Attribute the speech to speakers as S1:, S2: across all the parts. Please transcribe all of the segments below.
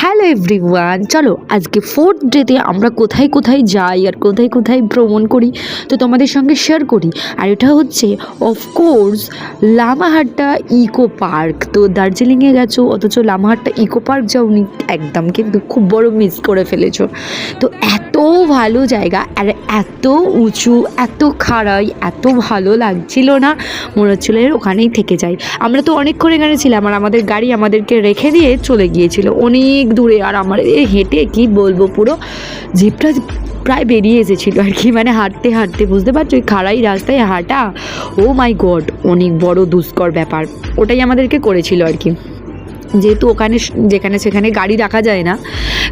S1: Hello everyone চলো আজকে fourth ডেতে আমরা কোথায় কোথায় যাই আর কোথায় কোথায় ভ্রমণ করি, তো তোমাদের সঙ্গে শেয়ার করি। আর এটা হচ্ছে অফকোর্স লামাহাট্টা ইকো পার্ক তো দার্জিলিংয়ে গেছো, অথচ লামাহাট্টা ইকো পার্ক যাওনি একদম, কিন্তু খুব বড় মিস করে ফেলেছো। তো এত ভালো জায়গা, আর এত উঁচু, এত খাড়াই, এত ভালো লাগছিল না। মনে হচ্ছিল ওখানেই থেকে যাই। আমরা তো অনেকক্ষণ এখানে ছিলাম, আর আমাদের গাড়ি আমাদেরকে রেখে দিয়ে চলে গিয়েছিল। অনেক দূরে, আর আমার এ হেঁটে কি বলব পুরো জিপটা প্রায় বেরিয়ে এসেছিল আর কি মানে হাঁটতে হাঁটতে, বুঝতে পারছ? ওই খাড়াই রাস্তায় হাঁটা, ও মাই গড, অনেক বড় দুষ্কর ব্যাপার। ওটাই আমাদেরকে করেছিল আর কি। যেহেতু ওখানে যেখানে সেখানে গাড়ি রাখা যায় না,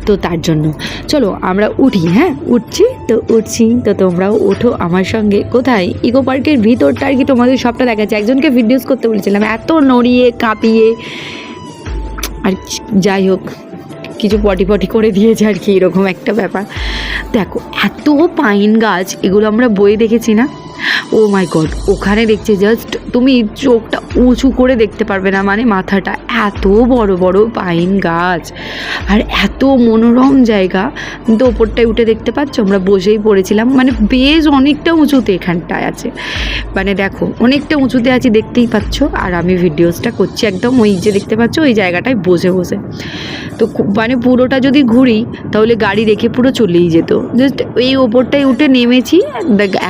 S1: তো তার জন্য। চলো আমরা উঠি হ্যাঁ? উঠছি, তো উঠছি, তো তোমরাও ওঠো আমার সঙ্গে। কোথায়? ইকো পার্কের ভিতরটা আর কি তোমাদের সবটা দেখাচ্ছে। একজনকে ভিডিওস করতে বলেছিলাম, এত নড়িয়ে, কাঁপিয়ে। আর যাই হোক, কিছু পটি পটি করে দিয়েছে আর কি, এরকম একটা ব্যাপার। দেখো, এত পাইন গাছ, এগুলো আমরা বয়ে দেখেছি না? ও মাই গড ওখানে দেখছে জাস্ট তুমি চোখটা উঁচু করে দেখতে পারবে না মানে মাথাটা এত বড় বড় পাইন গাছ। আর এত মনোরম জায়গা। কিন্তু ওপরটায় উঠে দেখতে পাচ্ছ, আমরা বসেই পড়েছিলাম। মানে বেশ অনেকটা উঁচুতে এখানটায় আছে। মানে দেখো, অনেকটা উঁচুতে আছি দেখতেই পাচ্ছ। আর আমি ভিডিওসটা করছি একদম ওই যে দেখতে পাচ্ছ, ওই জায়গাটায় বসে বসে। তো মানে পুরোটা যদি ঘুরি, তাহলে গাড়ি রেখে পুরো চলেই যেত। জাস্ট এই ওপরটায় উঠে নেমেছি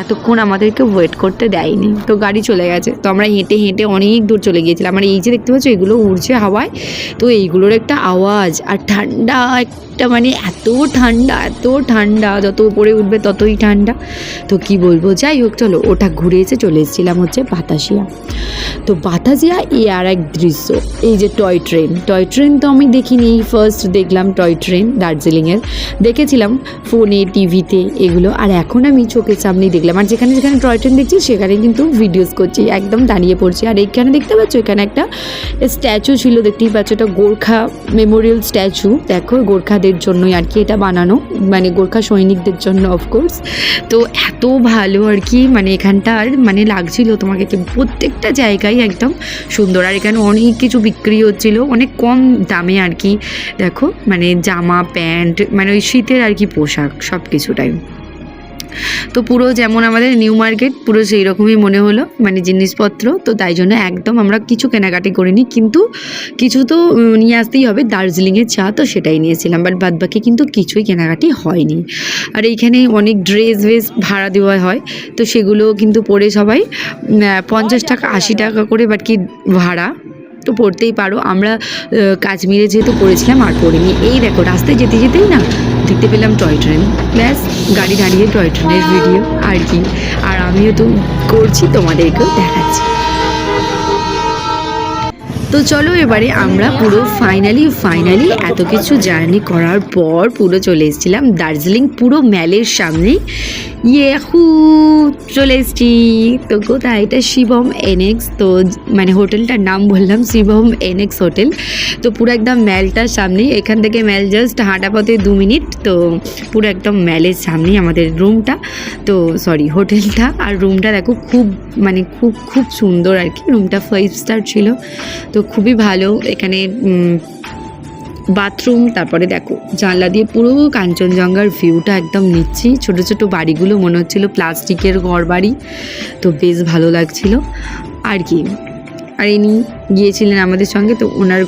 S1: এতক্ষণ আমাদেরকে ওয়েট করতে দেয়নি। তো গাড়ি চলে গেছে। তো আমরা হেঁটে হেঁটে অনেক দূর চলে গিয়েছিলাম। আর এই যে দেখতে পাচ্ছ, এগুলো উড়ছে হাওয়ায়। তো এইগুলোর একটা আওয়াজ আর ঠান্ডা একটা মানে এত ঠান্ডা এত ঠান্ডা, যত উপরে উঠবে ততই ঠান্ডা। তো কি বলব, যাই হোক, চলো, ওটা ঘুরে এসে চলে এসেছিলাম হচ্ছে বাতাসিয়া। তো বাতাসিয়া এ আর এক দৃশ্য, এই যে টয় ট্রেন। টয় ট্রেন তো আমি দেখিনি এই ফার্স্ট দেখলাম টয় ট্রেন দার্জিলিংয়ের। দেখেছিলাম ফোনে, টিভিতে এগুলো, আর এখন আমি চোখের সামনেই দেখলাম। আর যেখানে যেখানে টয় ট্রেন দেখছি, সেখানে কিন্তু ভিডিওস করছি, একদম দাঁড়িয়ে পড়ছি। আর এইখানে দেখতে পাচ্ছ, এখানে একটা স্ট্যাচু ছিল, দেখতেই পাচ্ছ এটা গোর্খা মেমোরিয়াল স্ট্যাচু দেখো গোর্খাদের জন্যই আর কি এটা বানানো মানে গোর্খা সৈনিকদের জন্য অফকোর্স তো এত ভালো আর কি মানে এখানটার মানে লাগছিল তোমাকে প্রত্যেকটা জায়গায় একদম সুন্দর। আর এখানে অনেক কিছু বিক্রি হচ্ছিল, অনেক কম দামে আর কি। দেখো মানে জামা, প্যান্ট মানে ওই শীতের আর কি পোশাক সব কিছুটাই তো পুরো যেমন আমাদের নিউ মার্কেট পুরো সেই রকমই মনে হলো মানে জিনিসপত্র। তো তাই জন্য একদম আমরা কিছু কেনাকাটি করিনি, কিন্তু কিছু তো নিয়ে আসতেই হবে। দার্জিলিংয়ের চা তো সেটাই নিয়েছিলাম বাট বাদ বাকি কিন্তু কিছুই কেনাকাটি হয়নি। আর এইখানে অনেক ড্রেস ভেস ভাড়া দেওয়া হয়, তো সেগুলো কিন্তু পরে সবাই পঞ্চাশ টাকা, আশি টাকা করে বাট কি ভাড়া? তো পড়তেই পারো। আমরা কাশ্মীরে যেহেতু পড়েছিলাম আর পড়িনি। এই দেখো, রাস্তায় যেতে যেতেই না দেখতে পেলাম টয় ট্রেন। ব্যাস, গাড়ি দাঁড়িয়ে টয় ট্রেনের ভিডিও, আর কি। আর আমিও তো করছি, তোমাদেরকেও দেখাচ্ছি। তো চলো এবারে আমরা পুরো ফাইনালি ফাইনালি এত কিছু জার্নি করার পর পুরো চলে এসেছিলাম দার্জিলিং, পুরো ম্যালের সামনে। ইয়ে হু চলে এসছি। তো কোথায়? এটা শিবম এনএক্স, তো মানে হোটেলটার নাম বললাম, শিবম এনএক্স হোটেল। তো পুরো একদম ম্যালটার সামনে, এখান থেকে ম্যাল জাস্ট হাঁটা পথে দু মিনিট। তো পুরো একদম ম্যালের সামনেই আমাদের রুমটা তো সরি হোটেলটা। আর রুমটা দেখো, খুব মানে খুব খুব সুন্দর আর কি। রুমটা ফাইভ স্টার ছিল। তো খুবই ভালো। এখানে বাথরুম, তারপরে দেখো, জানলা দিয়ে পুরো কাঞ্চনজঙ্ঘার ভিউটা একদম নিচ্ছি। ছোট ছোট বাড়িগুলো, মনে হচ্ছিল প্লাস্টিকের ঘর বাড়ি তো বেশ ভালো লাগছিল। আর কি আর ইনি গিয়েছিলেন আমাদের সঙ্গে, তো ওনার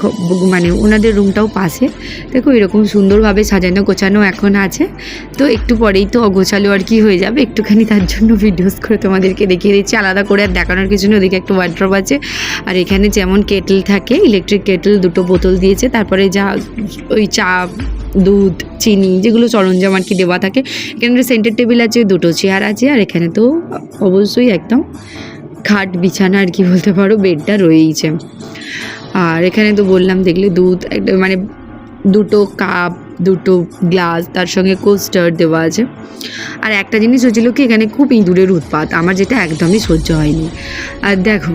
S1: মানে ওনাদের রুমটাও পাশে। দেখো, এরকম সুন্দরভাবে সাজানো গোছানো এখন আছে। তো একটু পরেই তো অগোছালো আর কি হয়ে যাবে। একটুখানি তার জন্য ভিডিওস করে তোমাদেরকে দেখিয়ে দিচ্ছি। আলাদা করে আর দেখানোর কিছু ওদিকে একটা ওয়ার্ড্রপ আছে। আর এখানে যেমন কেটল থাকে ইলেকট্রিক কেটল দুটো বোতল দিয়েছে। তারপরে যা ওই চা, দুধ, চিনি যেগুলো সরঞ্জাম আর কি দেওয়া থাকে। এখানে সেন্টার টেবিল আছে, দুটো চেয়ার আছে। আর এখানে তো অবশ্যই একদম খাট বিছানা আর কি বলতে পারো বেডটা রয়েইছে। আর এখানে তো বললাম দেখলে দুধ একটা মানে দুটো কাপ দুটো গ্লাস তার সঙ্গে কোস্টার দেওয়া আছে। আর একটা জিনিস হচ্ছিল কি এখানে খুব ইঁদুরের উৎপাত আমার যেটা একদমই সহ্য হয়নি। আর দেখো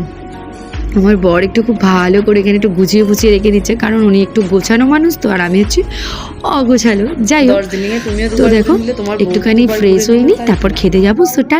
S1: আমার বর একটু খুব ভালো করে এখানে একটু গুছিয়ে গুছিয়ে রেখে দিচ্ছে কারণ উনি একটু গোছানো মানুষ তো আর আমি হচ্ছি অগোছালো। যাই হোক তো দেখো একটুখানি ফ্রেশ হয়ে নিই তারপর খেতে যাব তো টা